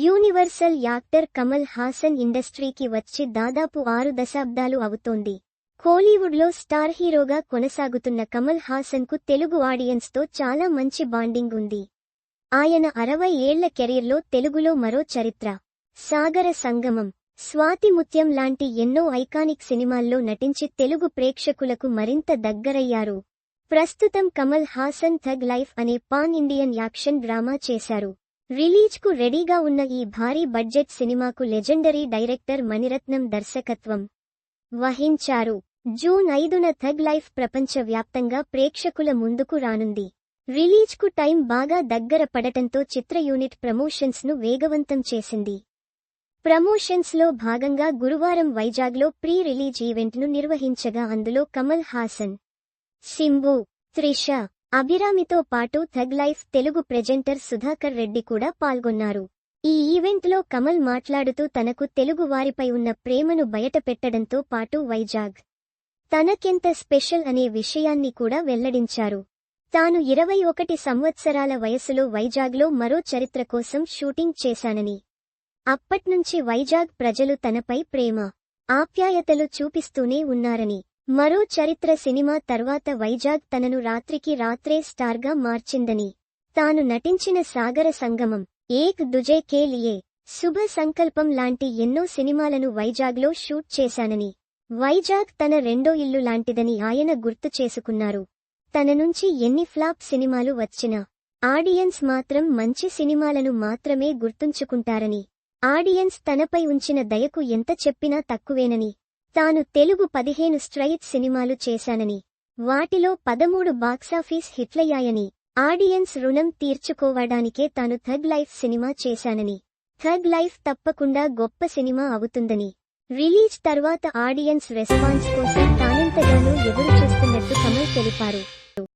Universal actor Kamal Haasan ఇండస్ట్రీకి వచ్చి దాదాపు ఆరు దశాబ్దాలు అవుతోంది. కోలీవుడ్లో స్టార్ హీరోగా కొనసాగుతున్న కమల్ హాసన్కు తెలుగు ఆడియన్స్తో చాలా మంచి బాండింగ్ ఉంది. ఆయన అరవై ఏళ్ళ కెరీర్లో తెలుగులో మరో చరిత్ర. సాగర సంగమం. స్వాతిముత్యం లాంటి ఎన్నో ఐకానిక్ సినిమాల్లో నటించి తెలుగు ప్రేక్షకులకు మరింత దగ్గరయ్యారు. ప్రస్తుతం కమల్ హాసన్ థగ్ లైఫ్ అనే పాన్ ఇండియన్ యాక్షన్ డ్రామా చేశారు. రిలీజ్కు రెడీగా ఉన్న ఈ భారీ బడ్జెట్ సినిమాకు లెజెండరీ డైరెక్టర్ మణిరత్నం దర్శకత్వం వహించారు. జూన్ ఐదున థగ్ లైఫ్ ప్రపంచవ్యాప్తంగా ప్రేక్షకుల ముందుకు రానుంది. రిలీజ్కు టైం బాగా దగ్గర పడటంతో చిత్ర యూనిట్ ప్రమోషన్స్ను వేగవంతం చేసింది. ప్రమోషన్స్లో భాగంగా గురువారం వైజాగ్లో ప్రీ రిలీజ్ ఈవెంట్ను నిర్వహించగా అందులో కమల్ హాసన్ సింబు త్రిష అభిరామితో పాటు thug life Telugu presenter Sudhakar Reddy కూడా పాల్గొన్నారు. ఈ ఈవెంట్లో కమల్ మాట్లాడుతూ తనకు తెలుగు వారిపై ఉన్న ప్రేమను బయటపెట్టడంతో పాటు వైజాగ్ తనకెంత స్పెషల్ అనే విషయాన్ని కూడా వెల్లడించారు. తాను ఇరవై ఒకటి సంవత్సరాల వయసులో వైజాగ్లో మరో చరిత్ర కోసం షూటింగ్ చేశానని. అప్పట్నుంచి వైజాగ్ ప్రజలు తనపై ప్రేమ ఆప్యాయతలు చూపిస్తూనే ఉన్నారని. మరో చరిత్ర సినిమా తర్వాత వైజాగ్ తనను రాత్రికి రాత్రే స్టార్గా మార్చిందని. తాను నటించిన సాగర సంగమం ఏక్ దుజే కే లియే శుభ సంకల్పం లాంటి ఎన్నో సినిమాలను వైజాగ్లో షూట్ చేశానని. వైజాగ్ తన రెండో ఇల్లు లాంటిదని ఆయన గుర్తు చేసుకున్నారు. తన నుంచి ఎన్ని ఫ్లాప్ సినిమాలు వచ్చినా ఆడియన్స్ మాత్రం మంచి సినిమాలను మాత్రమే గుర్తుంచుకుంటారని. ఆడియన్స్ తనపై ఉంచిన దయకు ఎంత చెప్పినా తక్కువేనని. తాను తెలుగు పదిహేను స్ట్రైట్ సినిమాలు చేశానని వాటిలో పదమూడు బాక్సాఫీస్ హిట్లయ్యాయని ఆడియన్స్ రుణం తీర్చుకోవడానికే తాను థగ్ లైఫ్ సినిమా చేశానని థగ్ లైఫ్ తప్పకుండా గొప్ప సినిమా అవుతుందని రిలీజ్ తర్వాత ఆడియన్స్ రెస్పాన్స్ కోసం తానెంతగానో ఎదురు చూస్తున్నట్టు కమల్ తెలిపారు.